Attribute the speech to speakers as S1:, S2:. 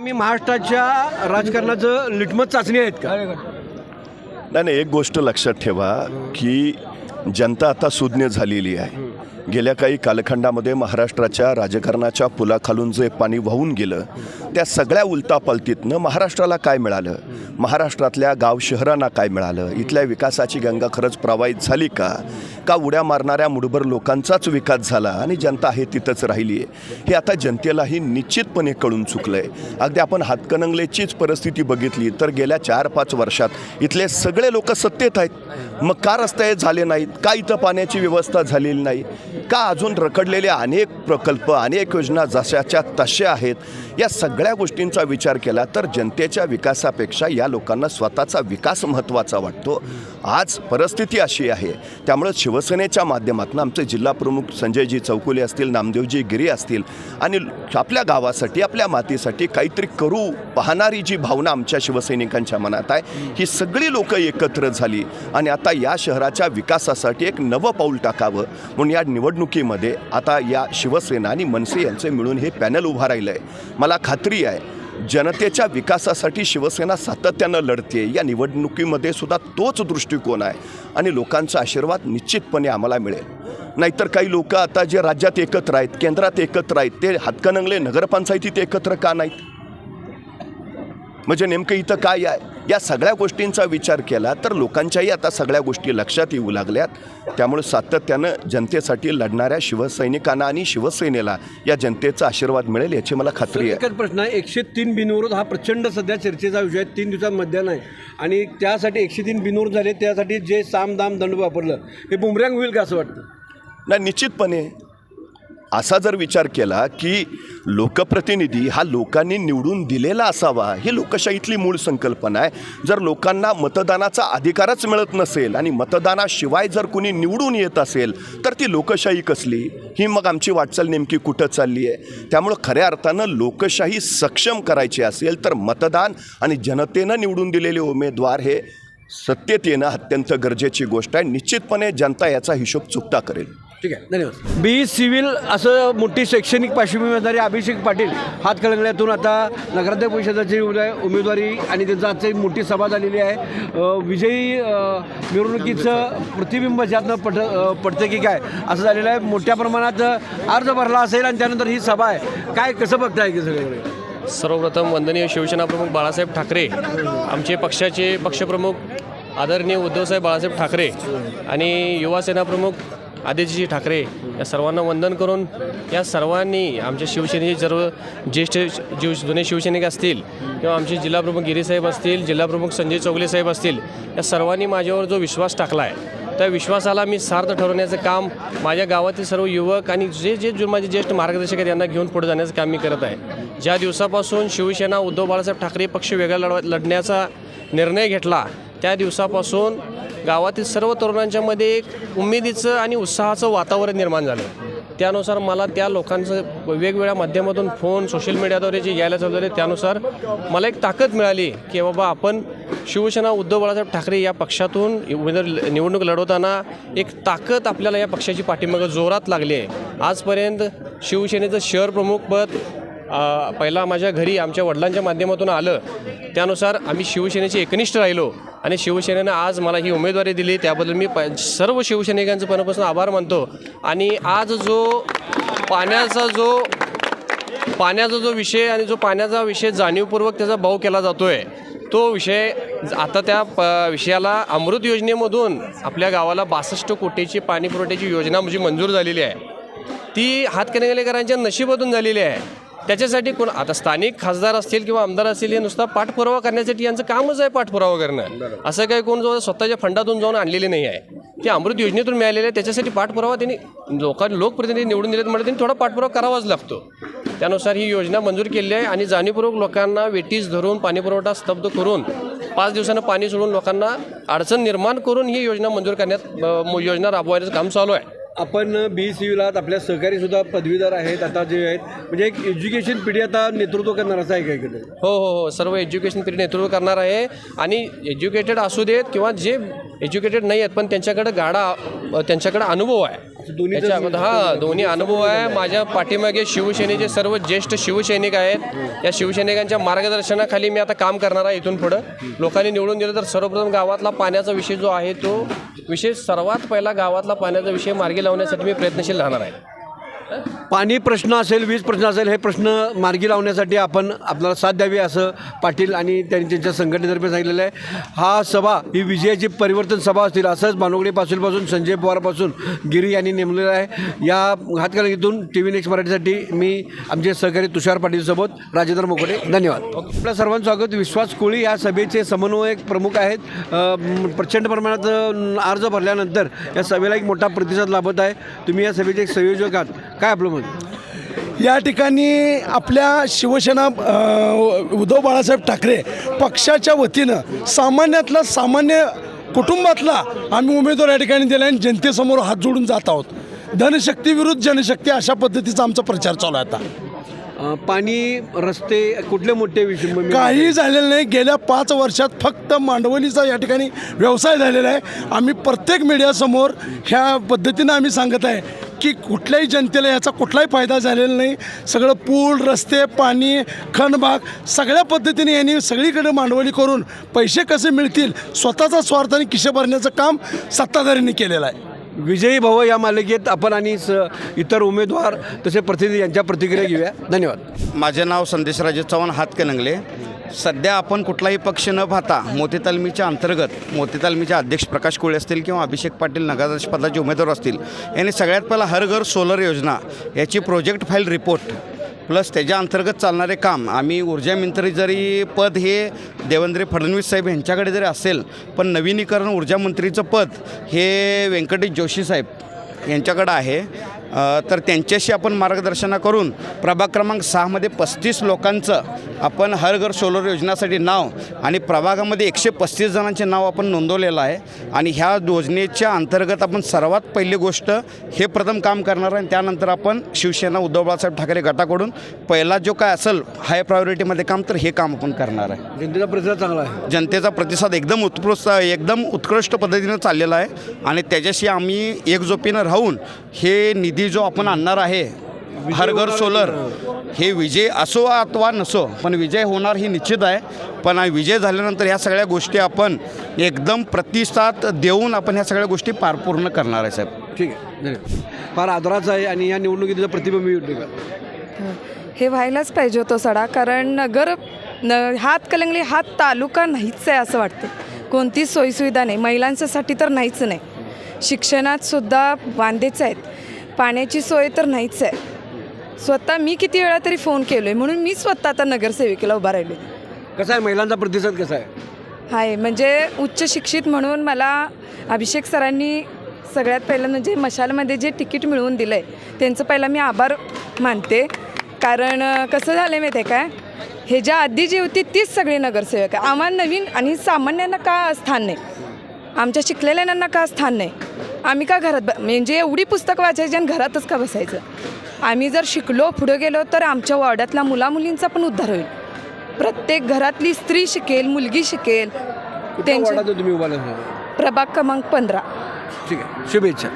S1: मी महाराष्ट्राच्या राजकारणाचं लिटमत चाचणी आहेत का?
S2: नाही नाही एक गोष्ट लक्षात ठेवा की जनता आता सुज्ञ झालेली आहे. गेल्या काही कालखंडामध्ये महाराष्ट्राच्या राजकारणाच्या पुलाखालून जे पाणी वाहून गेलं त्या सगळ्या उलतापालतीतनं महाराष्ट्राला काय मिळालं? महाराष्ट्रातल्या गाव शहरांना काय मिळालं? इथल्या विकासाची गंगा खरंच प्रवाहित झाली का? का उड्या मारणाऱ्या मुठभर लोकांचाच विकास झाला आणि जनता आहे तिथंच राहिली आहे? हे आता जनतेलाही निश्चितपणे कळून चुकलं आहे अगदी आपण हातकणंगलेचीच परिस्थिती बघितली तर गेल्या चार पाच वर्षात इथले सगळे लोक सत्तेत आहेत. मग का रस्ते झाले नाहीत? का इथं पाण्याची व्यवस्था झालेली नाही? का अजून रखडलेले अनेक प्रकल्प अनेक योजना जशाच्या तशा आहेत या सगळ्या गोष्टींचा विचार केला तर जनतेच्या विकासापेक्षा या लोकांना स्वतःचा विकास महत्त्वाचा वाटतो. आज परिस्थिती अशी आहे. त्यामुळं शिवसेनेच्या माध्यमातून आमचे जिल्हा प्रमुख संजयजी चौकुले असतील नामदेवजी गिरी असतील आणि आपल्या गावासाठी आपल्या मातीसाठी काहीतरी करू पाहणारी जी भावना आमच्या शिवसैनिकांच्या मनात आहे ही सगळी लोकं एकत्र झाली आणि आता या शहराच्या विकासासाठी एक नवं पाऊल टाकावं म्हणून या निवडणुकीमध्ये आता या शिवसेना आणि मनसे यांचे मिळून हे पॅनल उभा राहिलं आहे मला खात्री आहे जनतेच्या विकासासाठी शिवसेना सातत्यानं लढते या निवडणुकीमध्ये सुद्धा तोच दृष्टिकोन आहे आणि लोकांचा आशीर्वाद निश्चितपणे आम्हाला मिळेल. नाहीतर काही लोक आता जे राज्यात एकत्र आहेत केंद्रात एकत्र आहेत ते हातकणंगले नगरपंचायतीत एकत्र का नाहीत? म्हणजे नेमकं इथं काय आहे? या सगळ्या गोष्टींचा विचार केला तर लोकांच्याही आता सगळ्या गोष्टी लक्षात येऊ लागल्यात. त्यामुळे सातत्यानं जनतेसाठी लढणाऱ्या शिवसैनिकांना आणि शिवसेनेला या जनतेचा आशीर्वाद मिळेल याची मला खात्री आहे.
S1: प्रश्न आहे. एकशे तीन बिनविरोध हा प्रचंड सध्या चर्चेचा विषय आहे. तीन दिवसात मतदान आहे. आणि त्यासाठी एकशे तीन बिनविरोध झाले त्यासाठी जे साम दाम दंड वापरलं हे बुमरँग होईल का असं वाटतं?
S2: नाही निश्चितपणे. असा जर विचार केला की लोकप्रतिनिधी हा लोकांनी निवडून दिलेला असावा ही लोकशाहीतली मूळ संकल्पना आहे. जर लोकांना मतदानाचा अधिकारच मिळत नसेल आणि मतदानाशिवाय जर कुणी निवडून येत असेल तर ती लोकशाही कसली? ही मग आमची वाटचाल नेमकी कुठं चालली आहे? त्यामुळं खऱ्या अर्थानं लोकशाही सक्षम करायची असेल तर मतदान आणि जनतेनं निवडून दिलेले उमेदवार हे सत्तेत येणं अत्यंत गरजेची गोष्ट आहे. निश्चितपणे जनता याचा हिशोब चुकता करेल.
S1: ठीक आहे धन्यवाद. बी सिव्हिल असं मोठी शैक्षणिक पार्श्वभूमी असणारे अभिषेक पाटील हातकणंगल्यातून आता नगराध्यक्ष परिषदेची उद्या- उमेदवारी आणि त्यांचं आजची एक मोठी सभा झालेली आहे. विजयी मिरवणुकीचं प्रतिबिंब ज्यातनं पट पडतं की काय असं झालेलं आहे. मोठ्या प्रमाणात अर्ज भरला असेल आणि त्यानंतर ही सभा आहे. काय कसं बघताय की सगळीकडे?
S3: सर्वप्रथम वंदनीय शिवसेना प्रमुख बाळासाहेब ठाकरे आमचे पक्षाचे पक्षप्रमुख आदरणीय उद्धवसाहेब बाळासाहेब ठाकरे आणि युवासेना प्रमुख आदित्यजी ठाकरे या सर्वांना वंदन करून या सर्वांनी आमच्या शिवसेनेचे सर्व ज्येष्ठ जीव जुने शिवसैनिक असतील किंवा आमचे जिल्हाप्रमुख गिरीसाहेब असतील जिल्हाप्रमुख संजय चौगले साहेब असतील या सर्वांनी माझ्यावर जो विश्वास टाकला आहे त्या विश्वासाला मी सार्थ ठरवण्याचं काम माझ्या गावातील सर्व युवक आणि जे जे जे माझे ज्येष्ठ मार्गदर्शक आहेत यांना घेऊन पुढे जाण्याचं काम मी करत आहे. ज्या दिवसापासून शिवसेना उद्धव बाळासाहेब ठाकरे पक्ष वेगळा लढवा लढण्याचा निर्णय घेतला त्या दिवसापासून गावातील सर्व तरुणांच्यामध्ये एक उमेदीचं आणि उत्साहाचं वातावरण निर्माण झालं. त्यानुसार मला त्या लोकांचं वेगवेगळ्या माध्यमातून फोन सोशल मीडियाद्वारे जे यायला चालू झाले त्यानुसार मला एक ताकद मिळाली की बाबा आपण शिवसेना उद्धव बाळासाहेब ठाकरे या पक्षातून उमेदवार निवडणूक लढवताना एक ताकद आपल्याला या पक्षाची पाठिंबा जोरात लागली आहे. आजपर्यंत शिवसेनेचं शहर प्रमुखपद पद पहिला माझ्या घरी आमच्या वडिलांच्या माध्यमातून आलं. त्यानुसार आम्ही शिवसेनेचे एकनिष्ठ राहिलो आणि शिवसेनेनं आज मला ही उमेदवारी दिली. त्याबद्दल मी प सर्व शिवसैनिकांचं मनापासून आभार मानतो. आणि आज जो पाण्याचा जो पाण्याचा जो विषय आणि जो पाण्याचा विषय जाणीवपूर्वक त्याचा भाव केला जातो आहे तो विषय आता त्या प विषयाला अमृत योजनेमधून आपल्या गावाला बासष्ट कोटीची पाणी पुरवठ्याची योजना म्हणजे मंजूर झालेली आहे ती हातकणंगलेकरांच्या नशिबातून झालेली आहे. त्याच्यासाठी कोण आता स्थानिक खासदार असतील किंवा आमदार असतील हे नुसता पाठपुरावा करण्यासाठी यांचं कामच आहे पाठपुरावा करणं. असं काही कोण जो स्वतःच्या फंडातून जाऊन आणलेले नाही आहे. ते अमृत योजनेतून मिळालेले आहे त्याच्यासाठी पाठपुरावा त्यांनी लोकां लोकप्रतिनिधी निवडून दिलेत म्हणजे त्यांनी थोडा पाठपुरावा करावाच लागतो. त्यानुसार ही योजना मंजूर केली आहे आणि जाणीवपूर्वक लोकांना वेटीस धरून पाणीपुरवठा स्तब्ध करून पाच दिवसानं पाणी सोडून लोकांना अडचण निर्माण करून ही योजना मंजूर करण्यात योजना राबवायचं काम चालू आहे.
S1: आपण बी सी यूला आपल्या सहकारीसुद्धा पदवीधर आहेत आता जे आहेत. म्हणजे एक एज्युकेशन पिढी आता नेतृत्व करणार असं आहे काय इकडे?
S3: हो हो हो. सर्व एज्युकेशन पिढी नेतृत्व करणार आहे. आणि एज्युकेटेड असू देत किंवा जे एज्युकेटेड नाही आहेत पण त्यांच्याकडे गाडा त्यांच्याकडे अनुभव आहे. अगोदर हा दोन्ही अनुभव आहे. माझ्या पाठीमागे शिवसेनेचे सर्व ज्येष्ठ शिवसैनिक आहेत या शिवसैनिकांच्या मार्गदर्शनाखाली मी आता काम करणार आहे इथून पुढं. लोकांनी निवडून दिलं तर सर्वप्रथम गावातला पाण्याचा विषय जो आहे तो विषय सर्वात पहिला गावातला पाण्याचा विषय मार्गी लावण्यासाठी मी प्रयत्नशील राहणार आहे.
S1: पाणी प्रश्न असेल वीज प्रश्न असेल हे प्रश्न मार्गी लावण्यासाठी आपण आपल्याला साथ द्यावी असं पाटील आणि त्यांनी त्यांच्या संघटनेतर्फे सांगितलेलं आहे. हा सभा ही विजयाची परिवर्तन सभा असतील असंच मानोगडी पासूनपासून संजय पवारपासून गिरी यांनी नेमलेलं आहे. या हातकलगीतून टी व्ही नेक्स्ट मराठीसाठी मी आमचे सहकारी तुषार पाटीलसोबत राजेंद्र मोकोडे धन्यवाद. आपल्या सर्वांचं स्वागत विश्वास कोळी या सभेचे समन्वयक प्रमुख आहेत. प्रचंड प्रमाणात अर्ज भरल्यानंतर या सभेला एक मोठा प्रतिसाद लाभत आहे. तुम्ही या सभेचे एक संयोजक आहात. काय आपलं मत
S4: या ठिकाणी आपल्या शिवसेना अ, उद्धव बाळासाहेब ठाकरे पक्षाच्या वतीनं सामान्यातला सामान्य कुटुंबातला आम्ही उमेदवार या ठिकाणी दिला आणि जनतेसमोर हात जोडून जात आहोत. धनशक्ती विरुद्ध जनशक्ती अशा पद्धतीचा आमचा प्रचार चालू आहे आता.
S1: अ, पाणी रस्ते कुठले मोठे विषय म-
S4: काही झालेलं नाही. गेल्या पाच वर्षात फक्त मांडवलीचा या ठिकाणी व्यवसाय झालेला आहे. आम्ही प्रत्येक मीडियासमोर ह्या पद्धतीनं आम्ही सांगत आहे. की कुठल्याही जनतेला याचा कुठलाही फायदा झालेला नाही. सगळं पूल रस्ते पाणी खणभाग सगळ्या पद्धतीने यांनी सगळीकडे मांडवली करून पैसे कसे मिळतील स्वतःचा स्वार्थ आणि खिशे भरण्याचं काम सत्ताधाऱ्यांनी केलेलं आहे.
S1: विजयी भव या मालिकेत आपण आणि स इतर उमेदवार तसे प्रतिनिधी यांच्या प्रतिक्रिया घेऊया. धन्यवाद.
S5: माझे नाव संदेशराजे चव्हाण हातकणंगले. सध्या आपण कुठलाही पक्ष न पाहता मोती तालमीच्या अंतर्गत मोती तालमीचे अध्यक्ष प्रकाश कोळे असतील किंवा अभिषेक पाटील नगराध्यक्ष पदाचे उमेदवार असतील यांनी सगळ्यात पहिला हर घर सोलर योजना याची प्रोजेक्ट फाईल रिपोर्ट प्लस त्याच्या अंतर्गत चालणारे काम. आम्ही ऊर्जा मंत्री जरी पद हे देवेंद्र फडणवीस साहेब यांच्याकडे जरी असेल पण नवीनीकरण ऊर्जा मंत्रीचं पद हे व्यंकटेश जोशी साहेब यांच्याकडं आहे. तर त्यांच्याशी आपण मार्गदर्शना करून प्रभाग क्रमांक सहामध्ये पस्तीस लोकांचं आपण हर घर सोलर योजनेसाठी नाव आणि प्रभागामध्ये एकशे पस्तीस जणांचे नाव आपण नोंदवलेलं आहे. आणि ह्या योजनेच्या अंतर्गत आपण सर्वात पहिली गोष्ट हे प्रथम काम करणार आहे. आणि त्यानंतर आपण शिवसेना उद्धव बाळासाहेब ठाकरे गटाकडून पहिला जो काय असेल हाय प्रायोरिटीमध्ये काम तर हे काम आपण करणार आहे.
S1: जनतेचा प्रतिसाद चांगला आहे.
S5: जनतेचा प्रतिसाद एकदम उत्कृष्ट एकदम उत्कृष्ट पद्धतीनं चाललेला आहे. आणि त्याच्याशी आम्ही एकजोपीनं राहून हे निधी जो आपण आणणार आहे हर घर सोलर हे विजय असो अथवा नसो पण विजय होणार ही निश्चित आहे. पण हा विजय झाल्यानंतर ह्या सगळ्या गोष्टी आपण एकदम प्रतिसाद देऊन आपण ह्या सगळ्या गोष्टी पार पूर्ण करणार आहे साहेब.
S1: ठीक आहे. धन्यवाद. फार आदराचं आहे आणि या निवडणुकीचं प्रतिबिंब होते
S6: हे व्हायलाच पाहिजे होतं सडा कारण नगर न हातकलंगली हा तालुका नाहीच आहे असं वाटतं. कोणतीच सोयीसुविधा नाही. महिलांच्यासाठी तर नाहीच नाही. शिक्षणात सुद्धा वांदेच आहेत. पाण्याची सोय तर नाहीच आहे. स्वतः मी किती वेळा तरी फोन केलो आहे म्हणून मी स्वतः आता नगरसेविकेला उभा राहिलो
S1: कसा आहे? महिलांचा प्रतिसाद कसा आहे?
S6: आहे म्हणजे उच्च शिक्षित म्हणून मला अभिषेक सरांनी सगळ्यात पहिलं म्हणजे मशालमध्ये जे तिकीट मिळवून दिलं आहे त्यांचं पहिला मी आभार मानते. कारण कसं झालं माहिती आहे काय हे ज्या आधी जी होती तीच सगळी नगरसेवक आहे. आम्हाला नवीन आणि सामान्यांना का स्थान नाही? आमच्या शिकलेल्यांना का स्थान नाही? आम्ही का घरात ब म्हणजे एवढी पुस्तकं वाचायची आणि घरातच का बसायचं? आम्ही जर शिकलो पुढं गेलो तर आमच्या वॉर्डातल्या मुलामुलींचा पण उद्धार होईल. प्रत्येक घरातली स्त्री शिकेल मुलगी शिकेल त्यांच्या
S1: तुम्ही?
S6: प्रभाग क्रमांक पंधरा.
S1: ठीक आहे. शुभेच्छा.